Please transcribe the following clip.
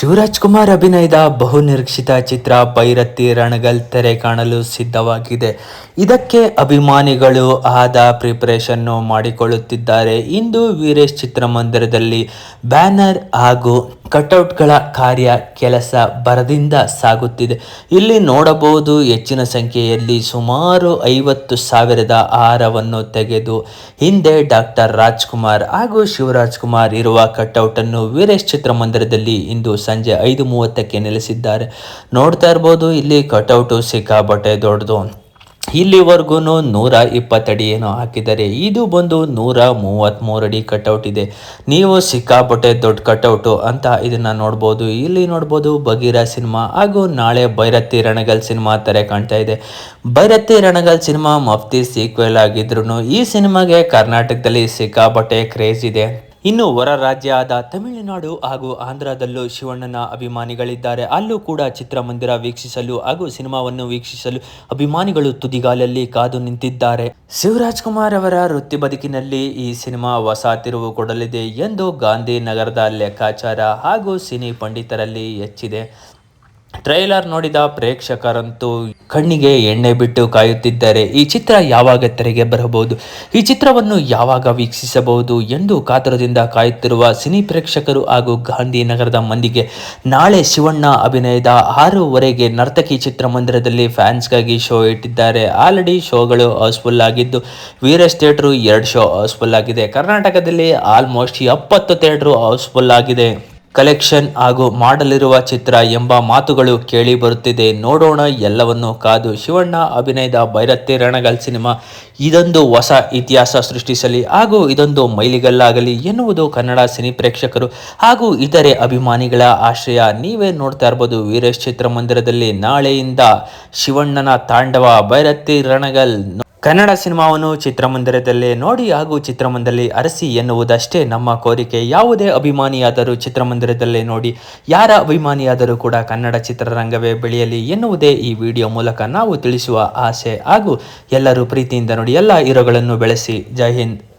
ಶಿವರಾಜ್ ಕುಮಾರ್ ಅಭಿನಯದ ಬಹುನಿರೀಕ್ಷಿತ ಚಿತ್ರ ಪೈರತ್ತಿ ರಣಗಲ್ ತೆರೆ ಕಾಣಲು ಸಿದ್ಧವಾಗಿದೆ. ಇದಕ್ಕೆ ಅಭಿಮಾನಿಗಳು ಆದ ಪ್ರಿಪರೇಷನ್ನು ಮಾಡಿಕೊಳ್ಳುತ್ತಿದ್ದಾರೆ. ಇಂದು ವೀರೇಶ್ ಚಿತ್ರಮಂದಿರದಲ್ಲಿ ಬ್ಯಾನರ್ ಹಾಗೂ ಕಟೌಟ್ಗಳ ಕಾರ್ಯ ಕೆಲಸ ಭರದಿಂದ ಸಾಗುತ್ತಿದೆ. ಇಲ್ಲಿ ನೋಡಬಹುದು ಹೆಚ್ಚಿನ ಸಂಖ್ಯೆಯಲ್ಲಿ ಸುಮಾರು ಐವತ್ತು ಸಾವಿರದ ಆಹಾರವನ್ನು ತೆಗೆದು ಹಿಂದೆ ಡಾಕ್ಟರ್ ರಾಜ್ಕುಮಾರ್ ಹಾಗೂ ಶಿವರಾಜ್ ಕುಮಾರ್ ಇರುವ ಕಟೌಟನ್ನು ವೀರೇಶ್ ಚಿತ್ರಮಂದಿರದಲ್ಲಿ ಇಂದು ಸಂಜೆ ಐದು ಮೂವತ್ತಕ್ಕೆ ನೆಲೆಸಿದ್ದಾರೆ. ನೋಡ್ತಾ ಇರ್ಬೋದು, ಇಲ್ಲಿ ಕಟೌಟು ಸಿಕ್ಕಾಬಟ್ಟೆ ದೊಡ್ಡದು. ಇಲ್ಲಿವರೆಗೂ ನೂರ ಇಪ್ಪತ್ತಡಿ ಏನೋ ಹಾಕಿದ್ದಾರೆ. ಇದು ಬಂದು ನೂರ ಮೂವತ್ತ್ಮೂರು ಅಡಿ ಕಟೌಟ್ ಇದೆ ನೀವು ಸಿಕ್ಕಾಪಟ್ಟೆ ದೊಡ್ಡ ಕಟೌಟು ಅಂತ ಇದನ್ನ ನೋಡ್ಬೋದು. ಇಲ್ಲಿ ನೋಡ್ಬೋದು ಬಗೀರ ಸಿನಿಮಾ ಹಾಗೂ ನಾಳೆ ಭೈರತಿ ರಣಗಲ್ ಸಿನಿಮಾ ತರ ಕಾಣ್ತಾ ಇದೆ. ಭೈರತಿ ರಣಗಲ್ ಸಿನಿಮಾ ಮಫ್ತಿ ಸೀಕ್ವೆಲ್ ಆಗಿದ್ರು ಈ ಸಿನಿಮಾಗೆ ಕರ್ನಾಟಕದಲ್ಲಿ ಸಿಕ್ಕಾಪಟ್ಟೆ ಕ್ರೇಜ್ ಇದೆ. ಇನ್ನು ಹೊರ ರಾಜ್ಯ ಆದ ತಮಿಳುನಾಡು ಹಾಗೂ ಆಂಧ್ರದಲ್ಲೂ ಶಿವಣ್ಣನ ಅಭಿಮಾನಿಗಳಿದ್ದಾರೆ. ಅಲ್ಲೂ ಕೂಡ ಚಿತ್ರಮಂದಿರ ವೀಕ್ಷಿಸಲು ಹಾಗೂ ಸಿನಿಮಾವನ್ನು ವೀಕ್ಷಿಸಲು ಅಭಿಮಾನಿಗಳು ತುದಿಗಾಲಲ್ಲಿ ಕಾದು ನಿಂತಿದ್ದಾರೆ. ಶಿವರಾಜ್ ಕುಮಾರ್ ಅವರ ವೃತ್ತಿ ಬದುಕಿನಲ್ಲಿ ಈ ಸಿನಿಮಾ ಹೊಸ ತಿರುವು ಕೊಡಲಿದೆ ಎಂದು ಗಾಂಧಿ ನಗರದ ಲೆಕ್ಕಾಚಾರ ಹಾಗೂ ಸಿನಿ ಪಂಡಿತರಲ್ಲಿ ಹೆಚ್ಚಿದೆ. ಟ್ರೈಲರ್ ನೋಡಿದ ಪ್ರೇಕ್ಷಕರಂತೂ ಕಣ್ಣಿಗೆ ಎಣ್ಣೆ ಬಿಟ್ಟು ಕಾಯುತ್ತಿದ್ದಾರೆ. ಈ ಚಿತ್ರ ಯಾವಾಗ ತೆರೆಗೆ ಬರಬಹುದು? ಈ ಚಿತ್ರವನ್ನು ಯಾವಾಗ ವೀಕ್ಷಿಸಬಹುದು ಎಂದು ಕಾತರದಿಂದ ಕಾಯುತ್ತಿರುವ ಸಿನಿ ಪ್ರೇಕ್ಷಕರು ಹಾಗೂ ಗಾಂಧಿನಗರದ ಮಂದಿಗೆ ನಾಳೆ ಶಿವಣ್ಣ ಅಭಿನಯದ ಆರೂವರೆಗೆ ನರ್ತಕಿ ಚಿತ್ರಮಂದಿರದಲ್ಲಿ ಫ್ಯಾನ್ಸ್ಗಾಗಿ ಶೋ ಇಟ್ಟಿದ್ದಾರೆ. ಆಲ್ರೆಡಿ ಶೋಗಳು ಹೌಸ್ಫುಲ್ ಆಗಿದ್ದು ವೀರಸ್ ಥಿಯೇಟ್ರು ಎರಡು ಶೋ ಹೌಸ್ಫುಲ್ ಆಗಿದೆ. ಕರ್ನಾಟಕದಲ್ಲಿ ಆಲ್ಮೋಸ್ಟ್ ಎಪ್ಪತ್ತು ಥಿಯೇಟ್ರು ಹೌಸ್ಫುಲ್ ಆಗಿದೆ. ಕಲೆಕ್ಷನ್ ಹಾಗೂ ಮಾಡಲಿರುವ ಚಿತ್ರ ಎಂಬ ಮಾತುಗಳು ಕೇಳಿ ಬರುತ್ತಿದೆ. ನೋಡೋಣ ಎಲ್ಲವನ್ನು ಕಾದು. ಶಿವಣ್ಣ, ಅಭಿನಯದ ಭೈರತ್ತಿ ರಣಗಲ್ ಸಿನಿಮಾ ಇದೊಂದು ಹೊಸ ಇತಿಹಾಸ ಸೃಷ್ಟಿಸಲಿ ಹಾಗೂ ಇದೊಂದು ಮೈಲಿಗಲ್ಲಾಗಲಿ ಎನ್ನುವುದು ಕನ್ನಡ ಸಿನಿ ಪ್ರೇಕ್ಷಕರು ಹಾಗೂ ಇತರೆ ಅಭಿಮಾನಿಗಳ ಆಶ್ರಯ. ನೀವೇ ನೋಡ್ತಾ ಇರ್ಬೋದು ವೀರೇಶ್ ಚಿತ್ರಮಂದಿರದಲ್ಲಿ ನಾಳೆಯಿಂದ ಶಿವಣ್ಣನ ತಾಂಡವ ಭೈರತ್ತಿ ರಣಗಲ್. ಕನ್ನಡ ಸಿನಿಮಾವನ್ನು ಚಿತ್ರಮಂದಿರದಲ್ಲೇ ನೋಡಿ ಹಾಗೂ ಚಿತ್ರಮಂದಿರದಲ್ಲಿ ಅರಸಿ ಎನ್ನುವುದಷ್ಟೇ ನಮ್ಮ ಕೋರಿಕೆ. ಯಾವುದೇ ಅಭಿಮಾನಿಯಾದರೂ ಚಿತ್ರಮಂದಿರದಲ್ಲೇ ನೋಡಿ. ಯಾರ ಅಭಿಮಾನಿಯಾದರೂ ಕೂಡ ಕನ್ನಡ ಚಿತ್ರರಂಗವೇ ಬೆಳೆಯಲಿ ಎನ್ನುವುದೇ ಈ ವಿಡಿಯೋ ಮೂಲಕ ನಾವು ತಿಳಿಸುವ ಆಸೆ ಹಾಗೂ ಎಲ್ಲರೂ ಪ್ರೀತಿಯಿಂದ ನೋಡಿ ಎಲ್ಲ ಹೀರೋಗಳನ್ನು ಬೆಳೆಸಿ. ಜೈ ಹಿಂದ್.